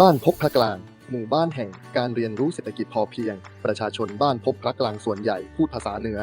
บ้านพบพระกลาง หมู่บ้านแห่งการเรียนรู้เศรษฐกิจพอเพียง ประชาชนบ้านพบพระกลางส่วนใหญ่พูดภาษาเหนือ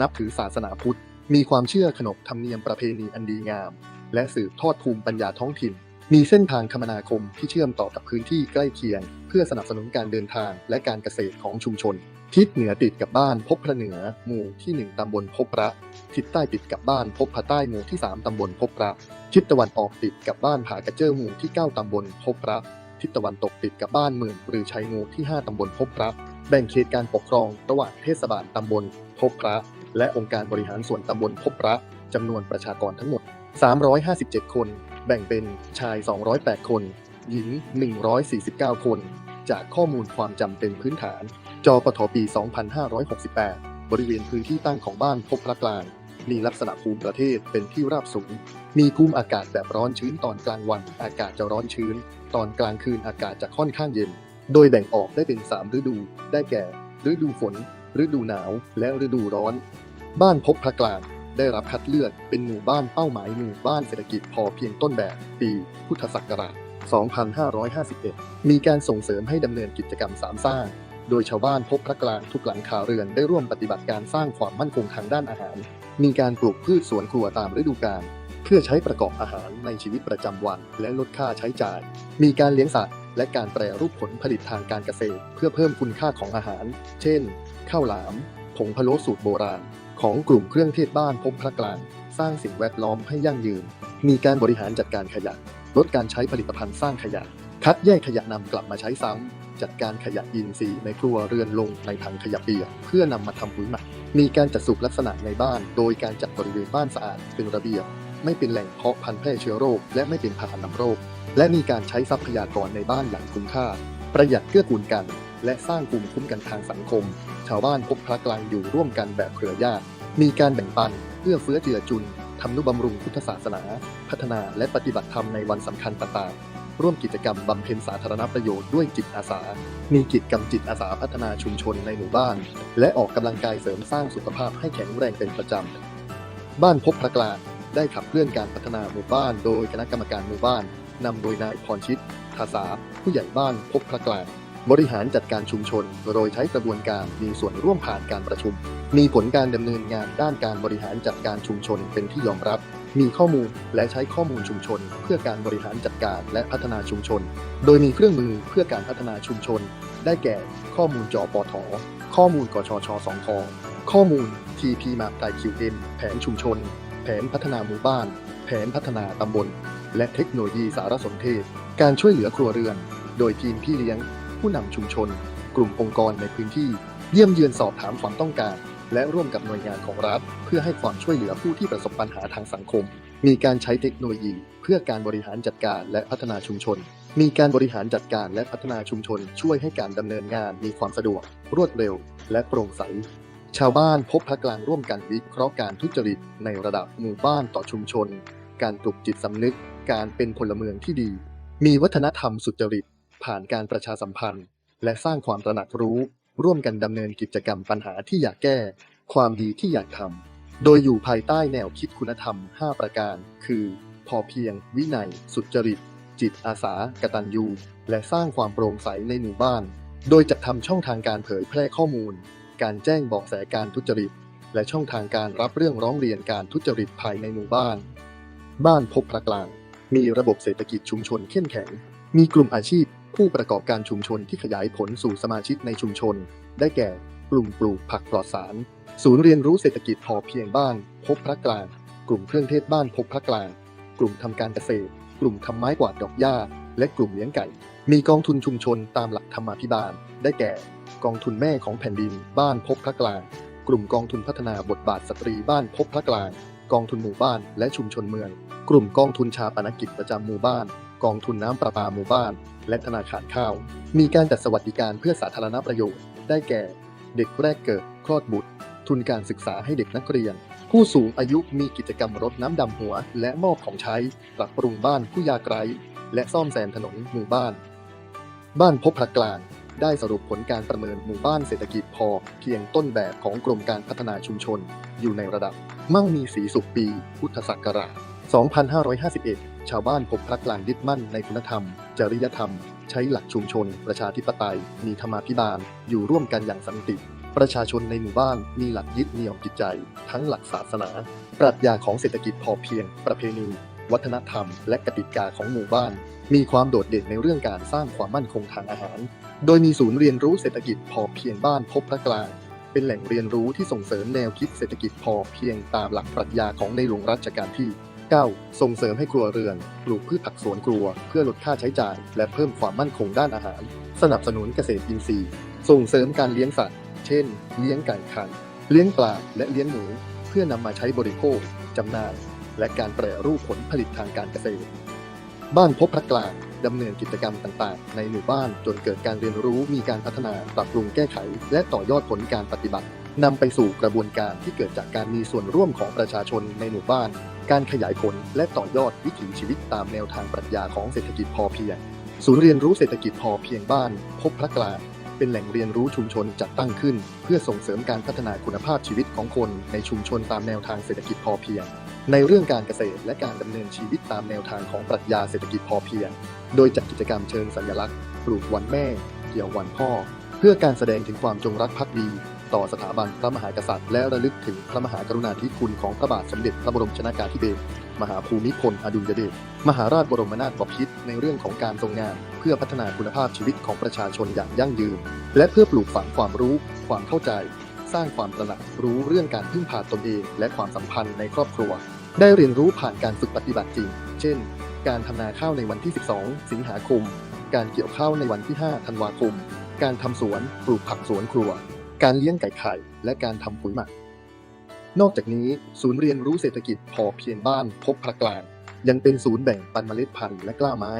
นับถือศาสนาพุทธ มีความเชื่อขนบธรรมเนียมประเพณีอันดีงาม และสืบทอดภูมิปัญญาท้องถิ่น มีเส้นทางคมนาคมที่เชื่อมต่อกับพื้นที่ใกล้เคียง เพื่อสนับสนุนการเดินทางและการเกษตรของชุมชน ทิศเหนือติดกับบ้านพบพระเหนือ หมู่ที่ 1 ตำบลพบพระ ทิศใต้ติดกับบ้านพบพระใต้หมู่ที่ 3 ตำบลพบพระ ทิศตะวันออกติดกับบ้านผากระเจ้อหมู่ที่ 9 ตำบลพบพระ ทิศตะวันตกติดกับบ้านหมื่นหรือชัยงูที่ 5 ตำบลพบพระ แบ่งเขตการปกครองระหว่างเทศบาลตำบลพบพระ และองค์การบริหารส่วนตำบลพบพระจำนวนประชากรทั้งหมด 357 คน แบ่งเป็นชาย 208 คน หญิง 149 คน จากข้อมูลความจำเป็นพื้นฐาน จปทปี 2568 บริเวณพื้นที่ตั้งของบ้านพบพระกลาง มีลักษณะภูมิประเทศเป็นที่ราบสูง มีภูมิอากาศแบบร้อนชื้นตอนกลางวัน อากาศจะร้อนชื้น ตอนกลางคืนอากาศจะค่อนข้างเย็น โดยแบ่งออกได้เป็น 3 ฤดู ได้แก่ ฤดูฝน ฤดูหนาว และฤดูร้อน บ้านพบพระกลางได้รับคัดเลือกเป็นหมู่บ้านเป้าหมายหมู่บ้านเศรษฐกิจพอเพียงต้นแบบ ปี พุทธศักราช 2551 มีการส่งเสริมให้ดำเนินกิจกรรมสามสร้าง โดยชาวบ้านพบพระกลางทุกหลังคาเรือนได้ร่วมปฏิบัติการสร้างความมั่นคงทางด้านอาหาร มีการปลูกพืชสวนครัวตามฤดูกาลเพื่อใช้ประกอบอาหารในชีวิตประจำวัน และลดค่าใช้จ่าย มีการเลี้ยงสัตว์ และการแปรรูปผลผลิตทางการเกษตร เพื่อเพิ่มคุณค่าของอาหาร เช่น ข้าวหลาม ผงพะโล้สูตรโบราณ ของกลุ่มเครื่องเทศบ้านพบพระกลาง สร้างสิ่งแวดล้อมให้ยั่งยืน มีการบริหารจัดการขยะ ลดการใช้ผลิตภัณฑ์สร้างขยะ คัดแยกขยะนำกลับมาใช้ซ้ำ จัดการขยะอินทรีย์ในครัวเรือนลงในถังขยะเปียกเพื่อนำมาทำปุ๋ยหมัก มีการจัดสุขลักษณะในบ้าน โดยการจัดบริเวณบ้านสะอาดเป็นระเบียบ ไม่เป็นแหล่งเพาะพันธุ์แพร่เชื้อโรค และไม่เป็นพาหะนำโรค และมีการใช้ทรัพยากรในบ้านอย่างคุ้มค่า ประหยัดเกื้อกูลกัน และสร้างภูมิคุ้มกันทางสังคม ชาวบ้านพบพระกลางอยู่ร่วมกันแบบเครือญาติ มีการแบ่งปันเพื่อเฟื้อเจือจุนทำนุบำรุงพุทธศาสนา พัฒนาและปฏิบัติธรรมในวันสำคัญต่างๆ ร่วมกิจกรรมบำเพ็ญสาธารณประโยชน์ด้วยจิตอาสา มีกิจกรรมจิตอาสาพัฒนาชุมชนในหมู่บ้าน และออกกำลังกายเสริมสร้างสุขภาพให้แข็งแรงเป็นประจำ บ้านพบพระกลางได้ขับเคลื่อนการพัฒนาหมู่บ้านโดยคณะกรรมการหมู่บ้านนำโดยนายพรชิตทาสา ผู้ใหญ่บ้านพบพระกลางบริหารจัดการชุมชน โดยใช้กระบวนการมีส่วนร่วมผ่านการประชุม มีผลการดำเนินงานด้านการบริหารจัดการชุมชนเป็นที่ยอมรับ มีข้อมูลและใช้ข้อมูลชุมชน เพื่อการบริหารจัดการและพัฒนาชุมชน โดยมีเครื่องมือเพื่อการพัฒนาชุมชน ได้แก่ ข้อมูลจอปอทอข้อมูลกชชสองคข้อมูล TP มาไก QM แผนชุมชน แผนพัฒนาหมู่บ้าน แผนพัฒนาตำบล และเทคโนโลยีสารสนเทศ การช่วยเหลือครัวเรือน โดยทีมพี่เลี้ยง ผู้นำชุมชน กลุ่มองค์กรในพื้นที่ เยี่ยมเยือนสอบถามความต้องการ และร่วมกับหน่วยงานของรัฐ เพื่อให้ความช่วยเหลือผู้ที่ประสบปัญหาทางสังคม มีการใช้เทคโนโลยี เพื่อการบริหารจัดการและพัฒนาชุมชน มีการบริหารจัดการและพัฒนาชุมชน ช่วยให้การดำเนินงานมีความสะดวก รวดเร็ว และโปร่งใส ชาวบ้านพบพระกลางร่วมกันวิเคราะห์การทุจริตในระดับหมู่บ้านต่อชุมชน การปลุกจิตสำนึก การเป็นพลเมืองที่ดี มีวัฒนธรรมสุจริต ผ่านการประชาสัมพันธ์ และสร้างความตระหนักรู้ ร่วมกันดำเนินกิจกรรมปัญหาที่อยากแก้ ความดีที่อยากทำโดยอยู่ภายใต้แนวคิดคุณธรรม 5 ประการ คือ พอเพียง วินัย สุจริต จิตอาสากตัญญู และสร้างความโปร่งใสในหมู่บ้าน โดยจัดทำช่องทางการเผยแพร่ข้อมูล การแจ้งเบอกแสการทุจริต และช่องทางการรับเรื่องร้องเรียนการทุจริตภายในหมู่บ้าน บ้านพบพระกลาง มีระบบเศรษฐกิจชุมชนเข้มแข็ง มีกลุ่มอาชีพ ผู้ประกอบการชุมชนที่ขยายผลสู่สมาชิกในชุมชน ได้แก่ กลุ่มปลูกผักปลอดสาร ศูนย์เรียนรู้เศรษฐกิจพอเพียงบ้านพบพระกลาง กลุ่มเครื่องเทศบ้านพบพระกลาง กลุ่มทำการเกษตร กลุ่มทำไม้กวาดดอกหญ้า และกลุ่มเลี้ยงไก่ มีกองทุนชุมชนตามหลักธรรมาภิบาล ได้แก่ กองทุนแม่ของแผ่นดิน บ้านพบพระกลาง กลุ่มกองทุนพัฒนาบทบาทสตรีบ้านพบพระกลาง กองทุนหมู่บ้านและชุมชนเมือง กลุ่มกองทุนชาปนกิจประจำหมู่บ้าน กองทุนน้ำประปาหมู่บ้าน และธนาคารข้าว มีการจัดสวัสดิการเพื่อสาธารณประโยชน์ ได้แก่ เด็กแรกเกิด คลอดบุตร ทุนการศึกษาให้เด็กนักเรียน ผู้สูงอายุมีกิจกรรมรดน้ำดำหัว และมอบของใช้ ปรับปรุงบ้านผู้ยากไร้ และซ่อมแซมถนนหมู่บ้าน บ้านพบพระกลางได้สรุปผลการประเมินหมู่บ้านเศรษฐกิจพอเพียงต้นแบบของกรมการพัฒนาชุมชน อยู่ในระดับ มั่งมีสีสุขปี พุทธศักราช 2551 ชาวบ้านพบพระกลางยึดมั่นในคุณธรรม จริยธรรม ใช้หลักชุมชน ประชาธิปไตย มีธรรมาภิบาล อยู่ร่วมกันอย่างสันติประชาชนในหมู่บ้านมีหลักยึดเหนี่ยวจิตใจ ทั้งหลักศาสนา ปรัชญาของเศรษฐกิจพอเพียง ประเพณี วัฒนธรรม และกติกาของหมู่บ้าน มีความโดดเด่นในเรื่องการสร้างความมั่นคงทางอาหาร โดยมีศูนย์เรียนรู้เศรษฐกิจพอเพียงบ้านพบพระกลาง เป็นแหล่งเรียนรู้ที่ส่งเสริมแนวคิดเศรษฐกิจพอเพียงตามหลักปรัชญาของในหลวงรัชกาลที่ 9. ส่งเสริมให้ครัวเรือนปลูกพืชผักสวนครัว เพื่อลดค่าใช้จ่าย และเพิ่มความมั่นคงด้านอาหาร สนับสนุนเกษตรอินทรีย์ ส่งเสริมการเลี้ยงสัตว์ เช่น เลี้ยงไก่ไข่เลี้ยงปลาและเลี้ยงหมู เพื่อนำมาใช้บริโภคจำหน่าย และการแปรรูปผลผลิตทางการเกษตร บ้านพบพระกลางดำเนินกิจกรรมต่างๆ ในหมู่บ้านจนเกิดการเรียนรู้มีการพัฒนาปรับปรุงแก้ไข และต่อยอดผลการปฏิบัติ นำไปสู่กระบวนการที่เกิดจากการมีส่วนร่วมของประชาชนในหมู่บ้าน การขยายผลและต่อยอดวิถีชีวิตตามแนวทางปรัชญาของเศรษฐกิจพอเพียง ศูนย์เรียนรู้เศรษฐกิจพอเพียงบ้าน พบพระกลางเป็นแหล่งเรียนรู้ชุมชนจัดตั้งขึ้น เพื่อส่งเสริมการพัฒนาคุณภาพชีวิตของคนในชุมชนตามแนวทางเศรษฐกิจพอเพียง ในเรื่องการเกษตรและการดำเนินชีวิตตามแนวทางของปรัชญาเศรษฐกิจพอเพียง โดยจัดกิจกรรมเชิงสัญลักษณ์ปลูกวันแม่ เกี่ยววันพ่อ เพื่อการแสดงถึงความจงรักภักดี ต่อสถาบันพระมหากษัตริย์ และระลึกถึงพระมหากรุณาธิคุณของพระบาทสมเด็จพระบรมชนากาธิเบศรมหาภูมิพลอดุลยเดชมหาราชบรมนาถบพิตรในเรื่องของการทรงงาน เพื่อพัฒนาคุณภาพชีวิตของประชาชนอย่างยั่งยืน และเพื่อปลูกฝังความรู้ ความเข้าใจ สร้างความตระหนักรู้เรื่องการพึ่งพาตนเอง และความสัมพันธ์ในครอบครัว ได้เรียนรู้ผ่านการฝึกปฏิบัติจริง เช่น การทำนาข้าวในวันที่ 12 สิงหาคม การเกี่ยวข้าวในวันที่ 5 ธันวาคม การทำสวน ปลูกผักสวนครัว การเลี้ยงไก่ไข่ และการทำปุ๋ยหมัก นอกจากนี้ศูนย์เรียนรู้เศรษฐกิจพอเพียงบ้านพบพระกลาง ยังเป็นศูนย์แบ่งปันเมล็ดพันธุ์และกล้าไม้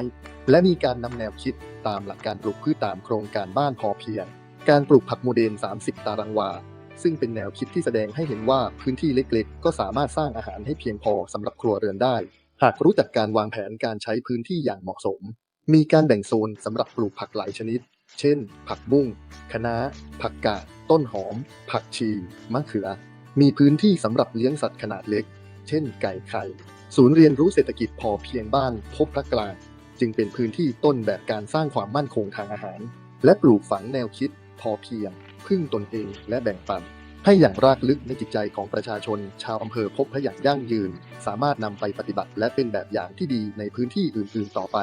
และมีการนำแนวคิดตามหลักการปลูกพืชตามโครงการบ้านพอเพียง การปลูกผักโมเดล 30 ตารางวา ซึ่งเป็นแนวคิดที่แสดงให้เห็นว่าพื้นที่เล็กๆ ก็สามารถสร้างอาหารให้เพียงพอสำหรับครัวเรือนได้ หากรู้จักการวางแผนการใช้พื้นที่อย่างเหมาะสม มีการแบ่งโซนสำหรับปลูกผักหลายชนิด เช่น ผักบุ้งคะน้า ผักกาด ต้นหอม ผักชี มะเขือ มีพื้นที่สำหรับเลี้ยงสัตว์ขนาดเล็ก เช่น ไก่ไข่ ศูนย์เรียนรู้เศรษฐกิจพอเพียงบ้านพบพระกลาง จึงเป็นพื้นที่ต้นแบบการสร้างความมั่นคงทางอาหาร และปลูกฝังแนวคิด พอเพียง พึ่งตนเองและแบ่งปันให้อย่างรากลึกในจิตใจของประชาชน ชาวอำเภอพบพระอย่างยั่งยืน สามารถนำไปปฏิบัติและเป็นแบบอย่างที่ดีในพื้นที่อื่น ๆ ต่อไป